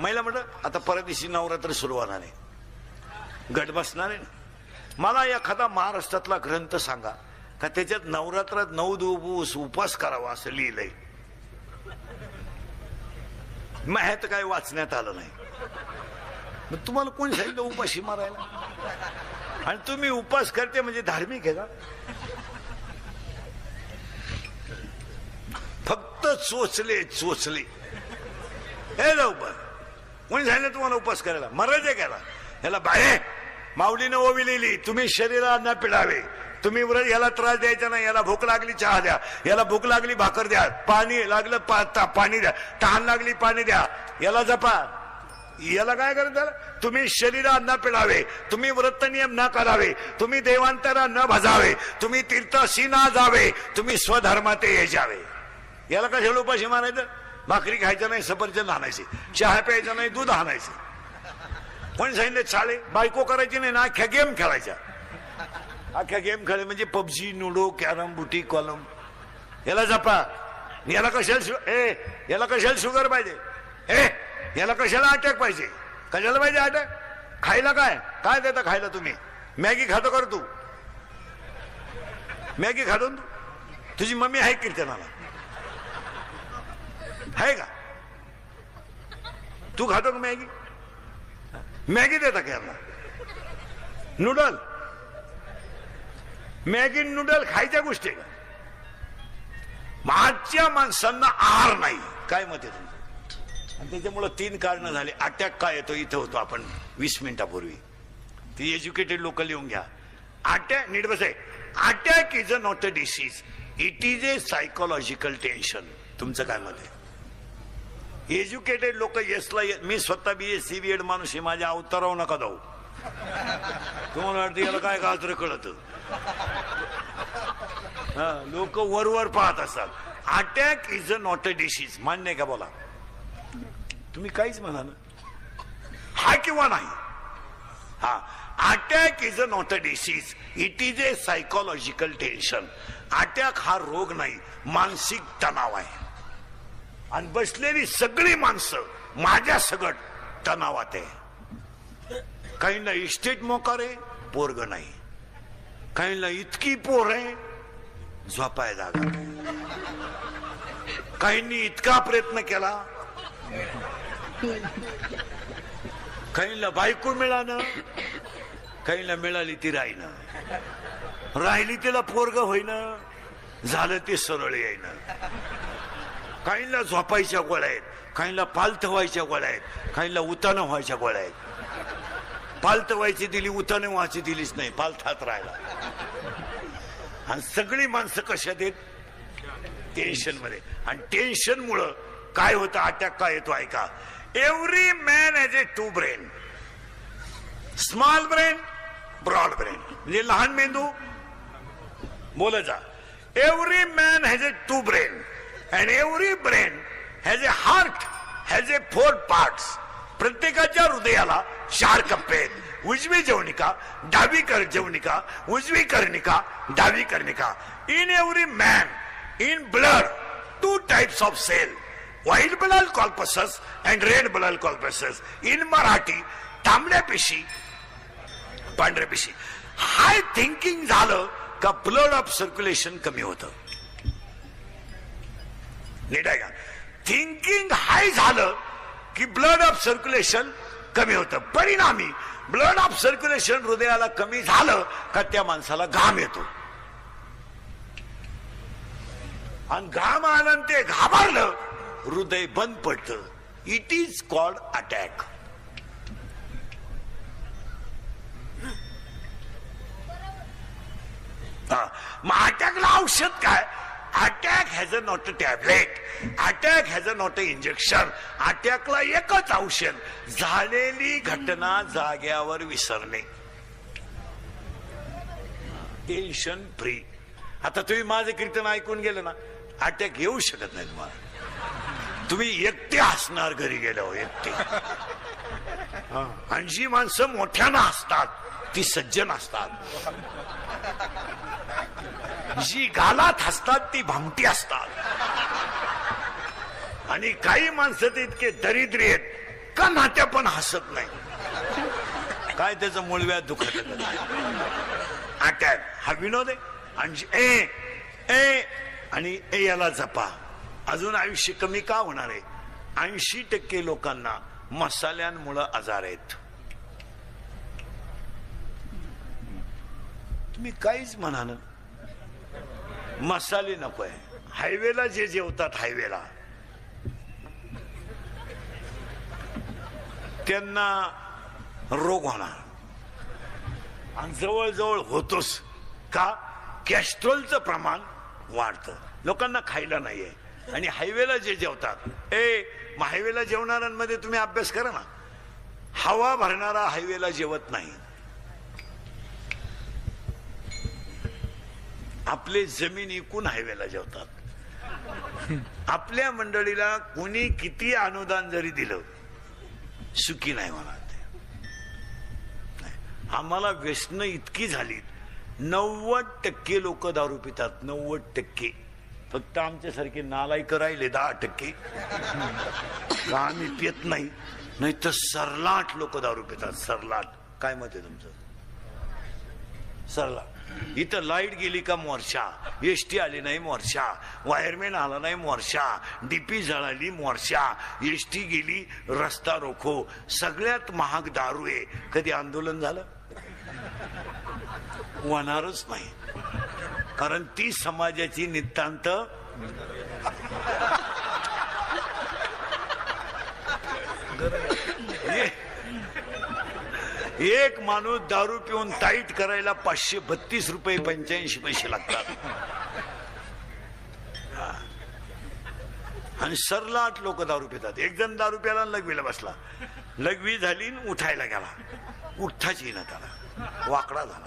महिला म्हटलं आता परत दिवशी नवरात्र सुरू होणार आहे. गट बसणार आहे. ना मला एखादा महाराष्ट्रातला ग्रंथ सांगा का त्याच्यात नवरात्रात नऊ दिवस उपास करावा असं लिहिलंय. माहीत काय वाचण्यात आलं नाही. मग तुम्हाला कोण सांगितलं उपाशी मारायला? आणि तुम्ही उपास करते म्हणजे धार्मिक आहे का? फक्त चोचले चोचले. हे लवकर. कोणी झालं तुम्हाला उपास करायला? मरायचे करायला ह्याला बाहे माऊलीनं ओवी लिहिली तुम्ही शरीराला न पिळावे. तुम्ही व्रत याला त्रास द्यायचा नाही याला भूक लागली चहा द्या. याला भूक लागली भाकर द्या. पाणी लागलं पा, ता- पाणी द्या. तहान लागली पाणी द्या. याला जपा. याला काय करत तुम्ही शरीरा न पिळावे. तुम्ही व्रत नियम न करावे तुम्ही देवांतरा न भजावे. तुम्ही तीर्थाशी ना जावे. तुम्ही स्वधर्माते ये जावे याला कशाला उपाशी मारायचं? भाकरी खायचं नाही सफरचंद आणायचे. चहा प्यायचा नाही दूध आणायचं. कोणी सांगितलं चाले बायको करायची नाही ना अख्ख्या गेम खेळायच्या. अख्ख्या गेम खेळ म्हणजे पबजी लुडो कॅरम बुटी कॉलम. याला जपा. याला कशाला शु- ए याला कशाला शुगर पाहिजे? ए याला कशाला अटॅक पाहिजे? कशाला पाहिजे अटॅक खायला काय? काय देता खायला तुम्ही? मॅगी खातो कर तू? मॅगी खातो तू? तुझी मम्मी आहे कीर्तनाला. है का? तू खातो का मॅगी? मॅगी देता का यांना? नूडल? मॅगी नूडल खायच्या गोष्टी आहे का? मागच्या माणसांना आहार नाही. काय मत आहे तुमचं? आणि त्याच्यामुळं तीन कारण झाले. अटॅक काय येतो? इथं होतो आपण वीस मिनिटापूर्वी. ती एज्युकेटेड लोक लिहून घ्या. अटॅक नीट बस. आहे attack is a not a disease. It is a psychological tension. तुमचं काय मत आहे? एज्युकेटेड लोक येसला ये- मी स्वतः B S C B Ed माणूस आहे माझ्या अवताराव नका जाऊ. तुम्हाला वाटतं याला काय गाजर कळत? लोक वरवर पाहत असतात attack is a not a disease मान्य आहे का बोला? तुम्ही काहीच म्हणा ना. हा किंवा नाही? हा. Attack is a not a disease it is a psychological tension attack हा रोग नाही मानसिक तणाव आहे. आणि बसलेली सगळी माणसं माझ्या सगट तणावात आहे. काहींना इस्टेट मोकार आहे पोरग नाही. काहींना इतकी पोर आहे झोपाय जागा काहींनी इतका प्रयत्न केला. काहींना बायको मिळालं काहींना मिळाली ती राहिनं राहिली तिला पोरग होईन झालं ते सरळ येईन काहींना झोपायच्या गोळ्या आहेत काहींना पालथ व्हायच्या गोळ्या आहेत काहींना उतानं व्हायच्या गोळ्या आहेत. पालथ व्हायची दिली उतानं व्हायची दिलीच नाही पालथात राहिला आणि सगळी माणसं कशात आहेत टेन्शनमध्ये. आणि टेन्शन मुळे काय होतं? अटॅक काय येतो? ऐका. Every man has a two brain small brain broad brain म्हणजे लहान मेंदू बोल जा. Every man has a two brain and every brain has a heart has a four parts प्रत्येकाच्या हृदयाला चार कप्पे आहेत उजवी जेवणिका डावी कर जेवणिका उजवी कर्णिका डावी कर्णिका. In every man in blood two types of cell white blood corpuscles and red blood corpuscles in Marathi तांबड्या पेशी पांढऱ्या पेशी. हाय थिंकिंग झालं का ब्लड ऑफ सर्क्युलेशन कमी होतं. नीट थिंकिंग हाय झालं की ब्लड ऑफ सर्क्युलेशन कमी होतं. परिणामी ब्लड ऑफ सर्क्युलेशन हृदयाला कमी झालं का त्या माणसाला घाम येतो. आणि घाम आलं ते घाबरलं हृदय बंद पडतं. इट इज कॉल्ड अटॅक मग अटॅकला औषध काय? Attack has a not a tablet attack has a not a injection अटॅकला एकच औषध. झालेली घटना जाग्यावर विसरणे. टेन्शन फ्री आता तुम्ही माझं कीर्तन ऐकून गेलं ना अटॅक येऊ शकत नाही तुम्हाला तुम्ही एकटे हसणार घरी गेल्यावर हो, एकटे. हा. आणि जी माणसं मोठ्यानं असतात ती सज्जन असतात जी गालात हसतात ती भामटी असतात. आणि काही माणसं ते इतके दरिद्री आहेत का नात्या पण हसत नाही काय त्याचं मुळव्यात दुखत आट्यात हा विनोद आहे? आणि ए ए आणि ए याला जपा. अजून आयुष्य कमी का होणार आहे? ऐंशी टक्के लोकांना मसाल्यांमुळं आजार आहेत. तुम्ही काहीच म्हणा मसाले नको आहे. हायवेला जे जेवतात हायवेला. त्यांना रोग होणार. आणि जवळजवळ होतोच. का? कॅस्ट्रोलचं प्रमाण वाढतं. लोकांना खायला नाहीये. आणि हायवेला जे जेवतात. ए हायवेला जेवणाऱ्यांमध्ये तुम्ही अभ्यास करा ना. हवा भरणारा हायवेला जेवत नाही. आपले जमीन इकून हायवेला जेवतात. आपल्या मंडळीला कोणी किती अनुदान जरी दिलं सुखी नाही म्हणा ते. नाही. आम्हाला व्यसनं इतकी झाली नव्वद टक्के लोक दारू पितात नव्वद टक्के. फक्त आमच्यासारखे नालायक राहिले दहा टक्के. आम्ही पित नाही? नाही तर सरलाट लोक दारू पितात सरलाट. काय मत आहे तुमचं? सरला. इथं लाइट गेली का मोर्चा? एस टी आली नाही मोर्चा. वायरमॅन आला नाही मोर्चा. डीपी जळाली मोर्चा. एस टी गेली रस्ता रोखो सगळ्यात महाग दारू आहे. कधी आंदोलन झालं? होणारच नाही. कारण ती समाजाची नितांत एक माणूस दारू पिऊन टाईट करायला पाचशे बत्तीस रुपये पंच्याऐंशी पैसे लागतात. हा. आणि सरलाट लोक दारू पितात. एक जण दारू प्याला आणि लघवीला बसला. लघवी झाली उठायला गेला. उठताच येईना त्याला. वाकडा झाला.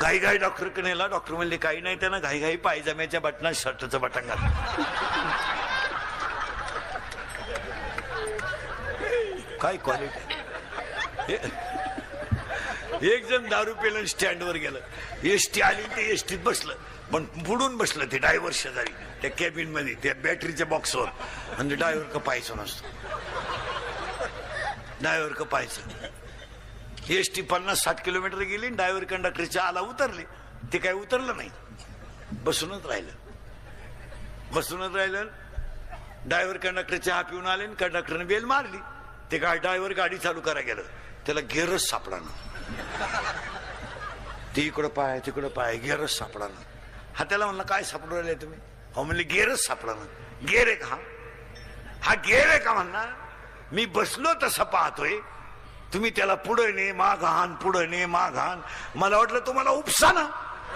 घाई घाई डॉक्टर नेला. डॉक्टर म्हणले काही नाही त्यानं घाई घाई पायजम्याच्या बटनात शर्टचं बटन घातलं. काय क्वालिटी एक जण दारू पेलं स्टँडवर गेलं. एसटी आली ते एसटीत बसलं. पण बुडून बसलं ते ड्रायव्हर शेजारी त्या कॅबिनमध्ये त्या बॅटरीच्या बॉक्सवर आणि ड्रायव्हर का पाहायचं नसतो. ड्रायव्हर का पाहायचं. एसटी पन्नास साठ किलोमीटर गेली ड्रायव्हर कंडक्टरच्या आला उतरले. ते काय उतरलं नाही. बसूनच राहिलं. बसूनच राहिलं. ड्रायव्हर कंडक्टरच्या हा पिऊन आले कंडक्टरने बेल मारली. ते काय ड्रायव्हर गाडी चालू करा गेलं. त्याला गेरच सापडाना. ते इकडं पाय तिकडं पाय गेरच सापडाना. हा त्याला म्हणलं काय सापडू राहिले तुम्ही? हो म्हणले गेरच सापडाना. गेर आहे का हा? गेर आहे का? म्हणणार मी बसलो तसा पाहतोय. तुम्ही त्याला पुढे ने मा घाण पुढे ने मा घाण मला वाटलं तुम्हाला उपसा ना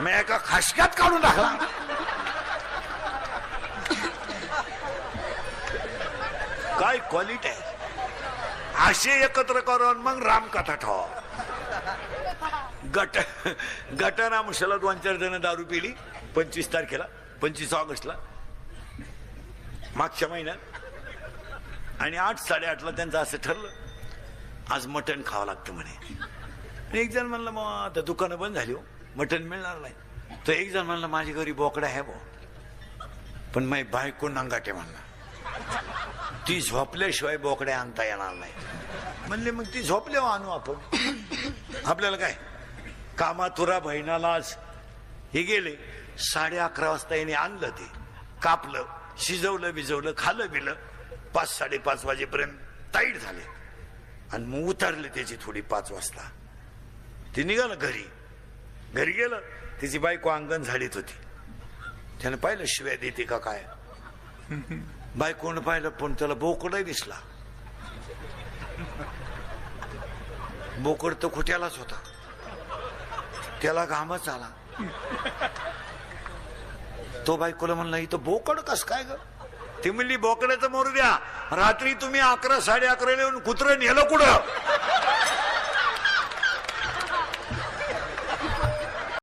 मी एका खासक्यात काढून टाकला. काय क्वालिटी आहे? असे एकत्र करून मग रामकथा ठेवा. गट गटारामुशाला दोन चार जण दारू पिली पंचवीस तारखेला पंचवीस ऑगस्टला मागच्या महिन्यात. आणि आठ साडेआठला त्यांचं असं ठरलं आज मटण खावं लागतं म्हणे. आणि एक जण म्हणलं मग आता दुकानं बंद झाली हो मटण मिळणार नाही. तर एक जण म्हणलं माझ्या घरी बोकडा आहे बो पण माझी बायको नंगाटे म्हणला. ती झोपल्याशिवाय बोकड्या आणता येणार नाही. म्हणले मग ती झोपल्यावर आणू आपण. आपल्याला काय? कामातुरा बहिणाला आज हे गेले. साडे अकरा वाजता याने आणलं ते. कापलं शिजवलं बिजवलं खालं बिलं. पाच साडेपाच वाजेपर्यंत ताईट झाले. आणि मग उतरले त्याची थोडी पाच वाजता. ते निघालं घरी. घरी गेलं तिची बायको अंगण झाडीत होती. त्यानं पाहिलं शिव्या देते का काय? बायकोनं पाहिलं पण त्याला बोकडही दिसला बोकड तर खुट्यालाच होता त्याला घामच आला तो बायकोला म्हणला इथं बोकड कस काय ग ती म्हणली बोकड्याचं मोरू द्या रात्री तुम्ही अकरा साडे अकरा येऊन कुत्रं नेलं कुठं